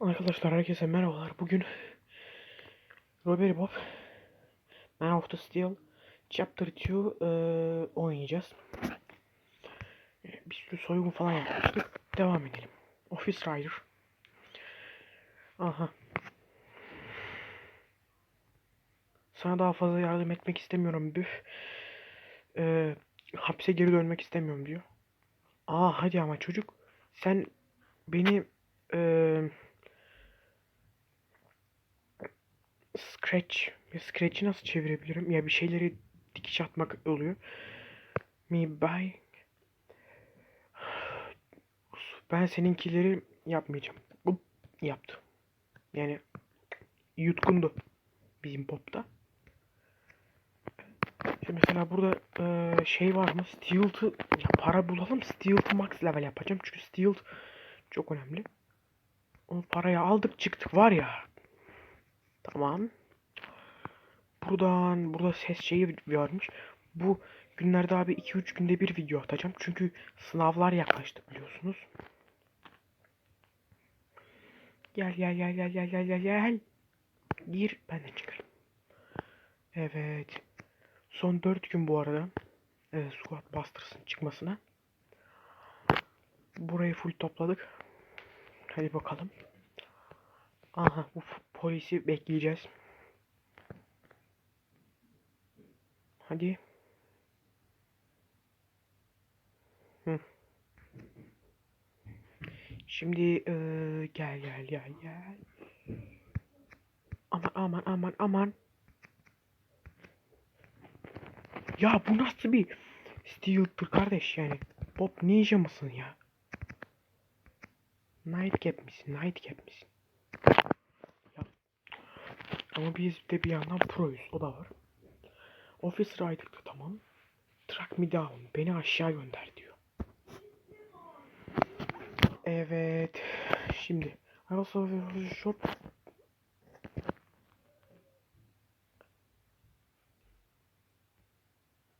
Arkadaşlar herkese merhabalar. Bugün Robert Bob Man of the Steel Chapter 2 eee, oynayacağız. Bir sürü soygun falan yapmıştık. Devam edelim. Office Rider. Aha. Sana daha fazla yardım etmek istemiyorum büf. Eee, hapse geri dönmek istemiyorum diyor. Aa hadi ama çocuk. Sen beni eee Scratch. Ya Scratch'i nasıl çevirebilirim? Ya bir şeyleri dikiş atmak oluyor. Me by. Ben seninkileri yapmayacağım. Bu yaptı. Yani yutkundu. Bizim popta. Şimdi mesela burada eee, şey var mı? Stealth'ı ya para bulalım. Stealth'ı max level yapacağım. Çünkü Stealth çok önemli. O parayı aldık çıktık var ya. Tamam. Buradan burada ses şeyi varmış. Bu günlerde abi 2-3 günde bir video atacağım. Çünkü sınavlar yaklaştı biliyorsunuz. Gel gel gel gel gel gel gel gel. Gir ben de çıkarım. Evet. Son 4 gün bu arada. Evet, Squad Busters'ın çıkmasına. Burayı full topladık. Hadi bakalım. Aha bu polisi bekleyeceğiz. Hadi. Hı. Şimdi eee, gel gel gel gel. Aman aman aman aman. Ya bu nasıl bir Steel'tır kardeş yani. Bob Ninja mısın ya? Nightcap misin? Nightcap misin? Ama biz de bir yandan proyuz. O da var. Office Rider'da tamam. Track me down. Beni aşağı gönder diyor. Evet. Şimdi. Shop.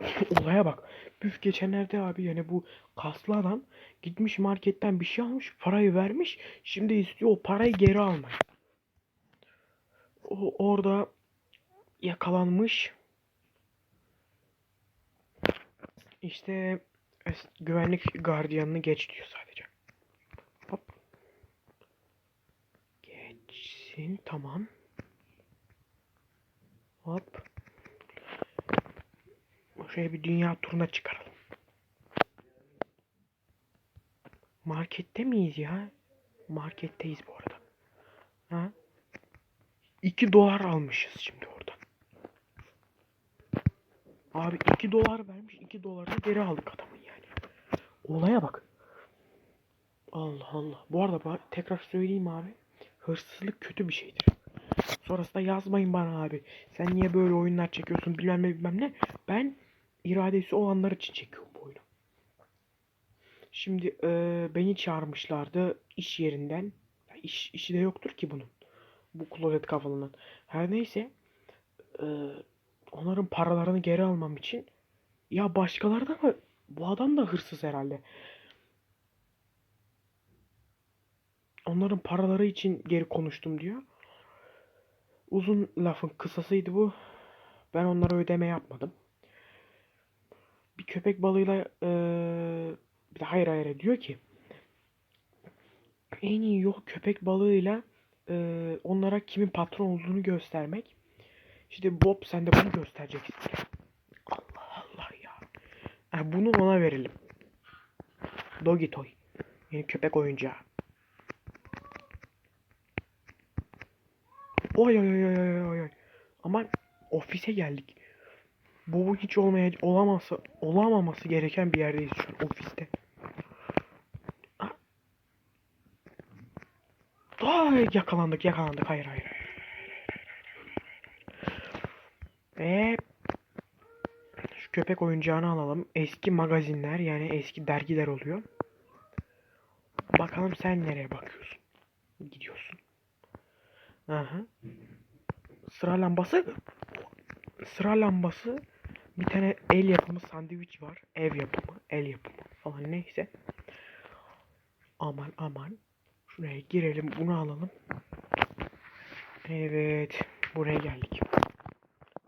Olaya bak. Büf geçenlerde abi yani bu kaslı adam gitmiş marketten bir şey almış. Parayı vermiş. Şimdi istiyor o parayı geri almayı. O orada yakalanmış. İşte güvenlik gardiyanını geç diyor sadece. Hop. Geçsin tamam. Hop. Şöyle bir dünya turuna çıkaralım. Markette miyiz ya? Marketteyiz bu arada. Ha? 2 dolar almışız şimdi oradan. Abi 2 dolar vermiş 2 dolarını geri aldık adamın yani. Olaya bak. Allah Allah. Bu arada tekrar söyleyeyim abi. Hırsızlık kötü bir şeydir. Sonrasında yazmayın bana abi. Sen niye böyle oyunlar çekiyorsun bilmem ne bilmem ne. Ben iradesi olanlar için çekiyorum bu oyunu. Şimdi eee, beni çağırmışlardı iş yerinden. Ya iş, işi de yoktur ki bunun. Bu klozet kafalının. Her neyse. eee, onların paralarını geri almam için. Ya başkaları da mı? Bu adam da hırsız herhalde. Onların paraları için geri konuştum diyor. Uzun lafın kısasıydı bu. Ben onlara ödeme yapmadım. Bir köpek balığıyla eee bir de hayır hayır diyor ki en iyi yol köpek balığıyla eee, onlara kimin patron olduğunu göstermek. İşte Bob sen de bunu göstereceksin. Allah Allah ya. Ha, bunu ona verelim. Doggy Toy. Yeni köpek oyuncağı. Oy oy oy oy oy oy. Aman ofise geldik. Bu hiç olmaya olaması olamaması gereken bir yerdeyiz şu an ofiste. Ay yakalandık yakalandık hayır hayır. hayır. Ve şu köpek oyuncağını alalım. Eski magazinler yani eski dergiler oluyor. Bakalım sen nereye bakıyorsun? Gidiyorsun. Aha. Sıra lambası. Sıra lambası. Bir tane el yapımı sandviç var. Ev yapımı, el yapımı falan neyse. Aman aman. Şuraya girelim bunu alalım. Evet. Buraya geldik.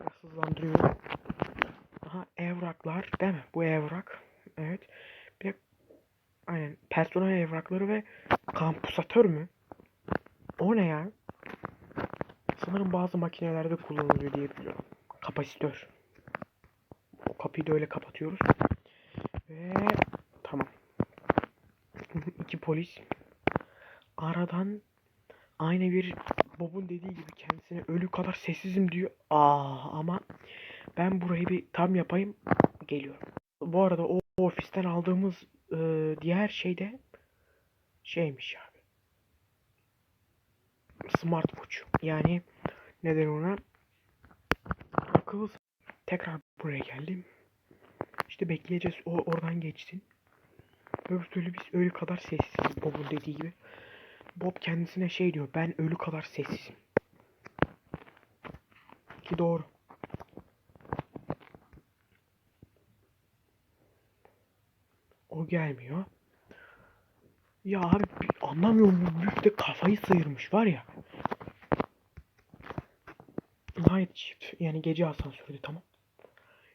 Biraz hızlandırıyorum. Aha evraklar değil mi? Bu evrak. Evet. Bir aynen personel evrakları ve kampüsatör mü? O ne ya? Sanırım bazı makinelerde kullanılıyor diye biliyorum. Kapasitör. O kapıyı da öyle kapatıyoruz. Ve tamam. İki polis. Aradan aynı bir Bob'un dediği gibi kendisine ölü kadar sessizim diyor. Aa ama ben burayı bir tam yapayım. Geliyorum. Bu arada o ofisten aldığımız e, diğer şey de şeymiş abi. Smartwatch. Yani neden ona akıllı tekrar buraya geldim. İşte bekleyeceğiz o oradan geçsin. Öbür türlü biz ölü kadar sessiziz Bob'un dediği gibi. Bob kendisine şey diyor ben ölü kadar sessizim. Ki doğru. O gelmiyor. Ya abi anlamıyorum bu büyük de kafayı sıyırmış var ya. Night shift yani gece asansörü tamam.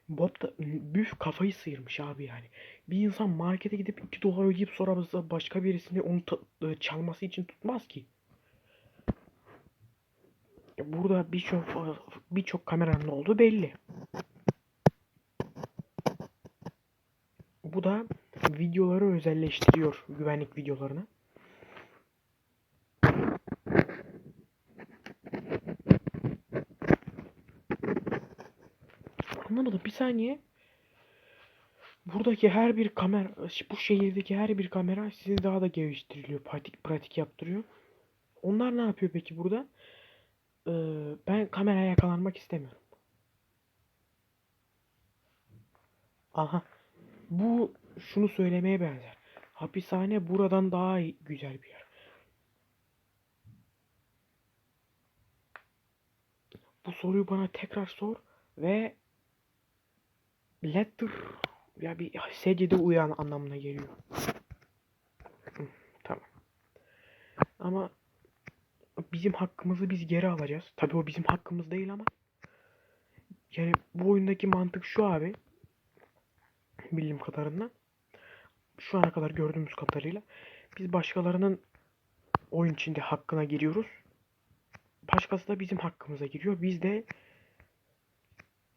Bob da büyük kafayı sıyırmış abi yani. Bir insan markete gidip 2 dolar ödeyip sonra başka birisini onu e, çalması için tutmaz ki. Burada birçok birçok kameranın olduğu belli. Bu da videoları özelleştiriyor güvenlik videolarını. Anlamadım bir saniye. Buradaki her bir kamera, bu şehirdeki her bir kamera sizi daha da geliştiriliyor, pratik pratik yaptırıyor. Onlar ne yapıyor peki burada? Ee, ben kameraya yakalanmak istemiyorum. Aha. Bu şunu söylemeye benzer. Hapishane buradan daha iyi- güzel bir yer. Bu soruyu bana tekrar sor ve letter ya bir secde uyan anlamına geliyor. Tamam. Ama bizim hakkımızı biz geri alacağız. Tabii o bizim hakkımız değil ama yani bu oyundaki mantık şu abi. Bildiğim kadarıyla. Şu ana kadar gördüğümüz kadarıyla biz başkalarının oyun içinde hakkına giriyoruz. Başkası da bizim hakkımıza giriyor. Biz de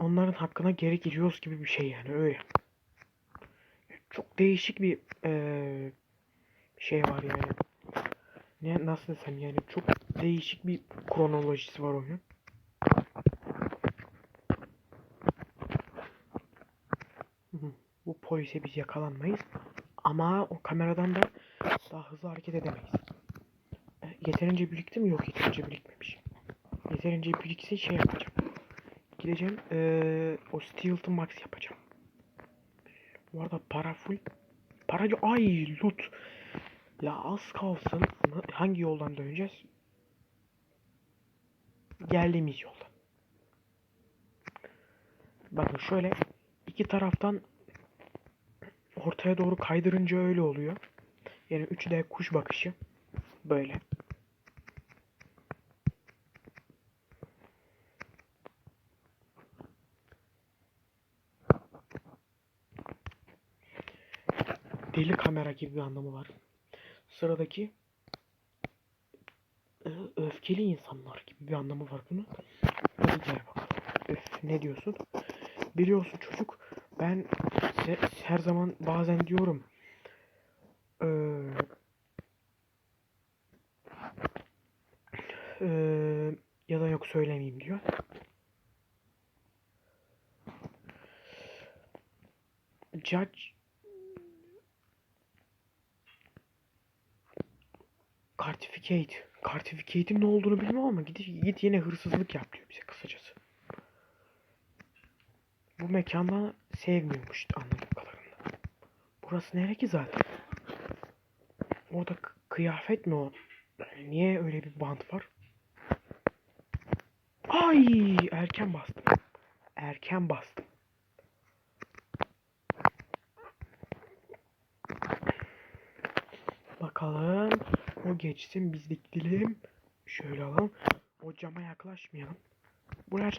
onların hakkına geri giriyoruz gibi bir şey yani öyle. Çok değişik bir eee, şey var yani. Ne nasıl desem yani çok değişik bir kronolojisi var oyunun. Bu polise biz yakalanmayız. Ama o kameradan da daha hızlı hareket edemeyiz. E, Yeterince birikti mi? Yok yeterince birikmemiş. Yeterince birikse şey yapacağım. Gideceğim eee o Stealth'ı max yapacağım. Bu arada para full. Paracı ay loot. La az kalsın. Hangi yoldan döneceğiz? Geldiğimiz yoldan. Bakın şöyle iki taraftan ortaya doğru kaydırınca öyle oluyor. Yani 3D kuş bakışı. Böyle. Deli kamera gibi bir anlamı var. Sıradaki ö- öfkeli insanlar gibi bir anlamı var bunun. Hadi gel bakalım. Öf, ne diyorsun? Biliyorsun çocuk ben her zaman bazen diyorum eee eee, ya da yok söylemeyeyim diyor. Judge Certificate. Certificate'in ne olduğunu bilmiyorum ama git, git yine hırsızlık yap diyor bize kısacası. Bu mekandan sevmiyormuş anladığım kadarıyla. Burası nere ki zaten? Orada kıyafet mi o? Niye öyle bir bant var? Ay erken bastım. Erken bastım. Bakalım. O geçsin biz diktilim. Şöyle alalım. O cama yaklaşmayalım. Buraya.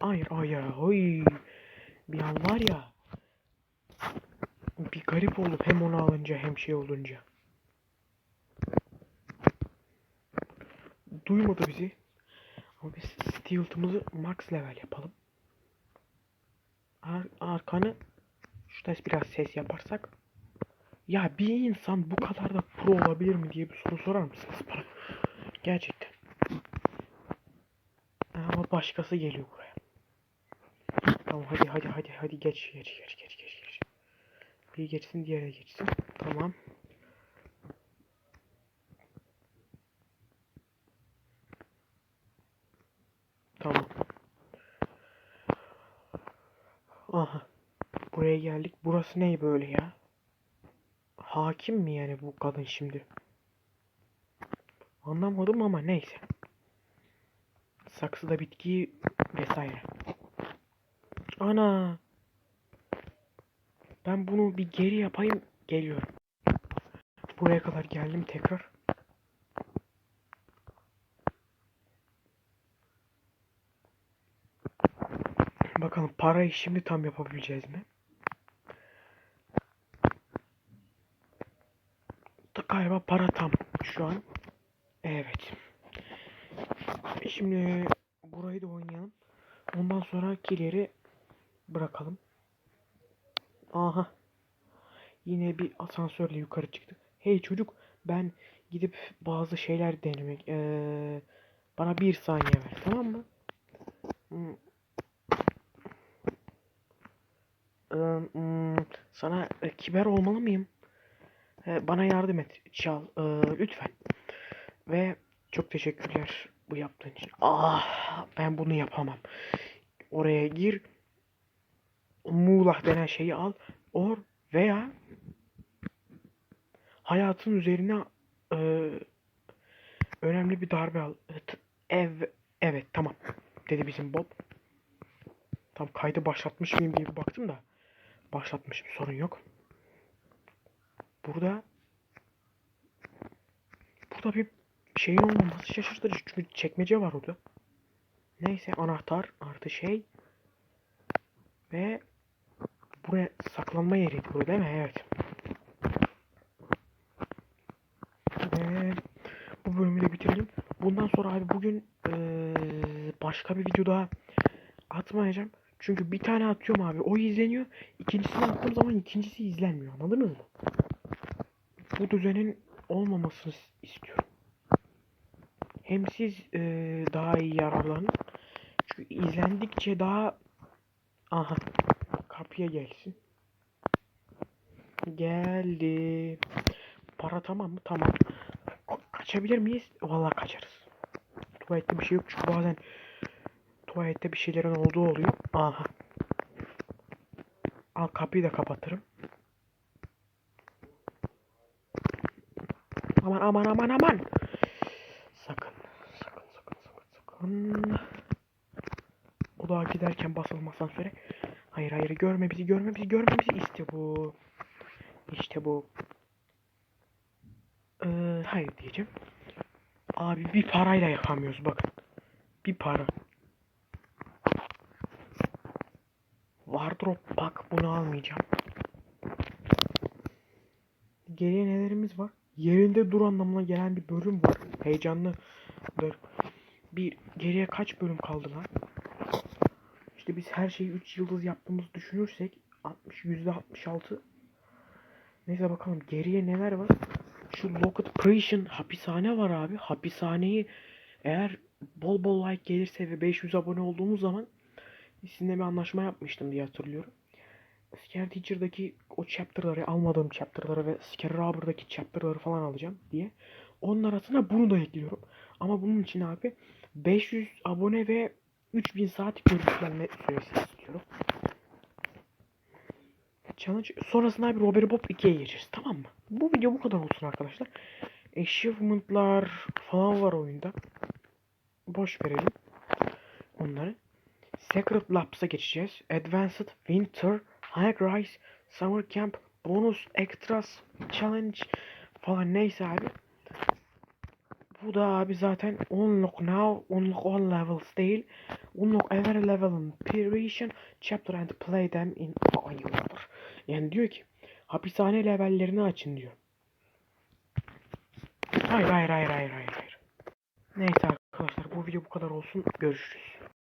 Hayır hayır oy. Bir an var ya. Bir garip oldu hem onu alınca hem şey olunca. Duymadı bizi. Ama biz stealth'ımızı max level yapalım. Ar arkanı şurada biraz ses yaparsak. Ya bir insan bu kadar da pro olabilir mi diye bir soru sorar mısınız bana? Gerçekten. Ama başkası geliyor buraya. Tamam hadi hadi hadi hadi geç geç geç geç geç geç. Bir geçsin diğeri geçsin. Tamam. Tamam. Aha. Buraya geldik. Burası ne böyle ya? Hakim mi yani bu kadın şimdi? Anlamadım ama neyse. Saksıda bitki vesaire. Ana. Ben bunu bir geri yapayım. Geliyorum. Buraya kadar geldim tekrar. Bakalım parayı şimdi tam yapabileceğiz mi? Galiba para tam şu an. Evet. Şimdi burayı da oynayalım. Ondan sonrakileri bırakalım. Aha. Yine bir asansörle yukarı çıktık. Hey çocuk ben gidip bazı şeyler denemek. Ee, bana bir saniye ver tamam mı? Ee, sana e, kibar olmalı mıyım? Ee, bana yardım et. Çal. Ee, lütfen. Ve çok teşekkürler bu yaptığın için. Ah ben bunu yapamam. Oraya gir. Muğlah denen şeyi al. Or veya hayatın üzerine e, önemli bir darbe al. Ev evet tamam dedi bizim Bob. Tam kaydı başlatmış mıyım diye bir baktım da başlatmışım sorun yok. Burada burada bir şeyin olmaması şaşırtıcı çünkü çekmece var orada. Neyse anahtar artı şey ve buraya saklanma yeriydi bu değil mi? Evet. Ve bu bölümü de bitirelim. Bundan sonra abi bugün eee, başka bir video daha atmayacağım. Çünkü bir tane atıyorum abi. O izleniyor. İkincisini attığım zaman ikincisi izlenmiyor. Anladınız mı? Bu düzenin olmamasını istiyorum. Hem siz eee, daha iyi yararlanın. Çünkü izlendikçe daha... Aha. Kapıya gelsin. Geldi. Para tamam mı? Tamam. Ka- kaçabilir miyiz? Vallahi kaçarız. Tuvalette bir şey yok çünkü bazen tuvalette bir şeylerin olduğu oluyor. Aha. Al kapıyı da kapatırım. Aman aman aman aman. Sakın. Sakın sakın sakın sakın. Daha giderken basılma asansöre. Hayır hayır görme bizi görme bizi görme bizi. İşte bu. İşte bu. Ee, hayır diyeceğim. Abi bir parayla yapamıyoruz bakın. Bir para. Wardrop bak bunu almayacağım. Geriye nelerimiz var? Yerinde dur anlamına gelen bir bölüm var. Heyecanlıdır. Bir geriye kaç bölüm kaldı lan? İşte biz her şeyi 3 yıldız yaptığımızı düşünürsek 60 %66 Neyse bakalım geriye neler var? Şu Locked Prison hapishane var abi. Hapishaneyi eğer bol bol like gelirse ve 500 abone olduğumuz zaman sizinle bir anlaşma yapmıştım diye hatırlıyorum. Scare Teacher'daki o chapter'ları almadığım chapter'ları ve Scare Rubber'daki chapter'ları falan alacağım diye. Onun arasına bunu da ekliyorum. Ama bunun için abi 500 abone ve 3000 saat görüntülenme süresi istiyorum. Challenge sonrasında bir Robert Bob 2'ye geçeriz tamam mı? Bu video bu kadar olsun arkadaşlar. Achievement'lar falan var oyunda. Boş verelim onları. Secret Labs'a geçeceğiz. Advanced Winter High Rise Summer Camp Bonus Extras Challenge falan neyse abi. Bu da abi zaten unlock now, unlock all levels değil. Unlock every level in preparation, chapter and play them in file order. Yani diyor ki hapishane levellerini açın diyor. Hayır hayır hayır hayır hayır. Neyse arkadaşlar bu video bu kadar olsun. Görüşürüz.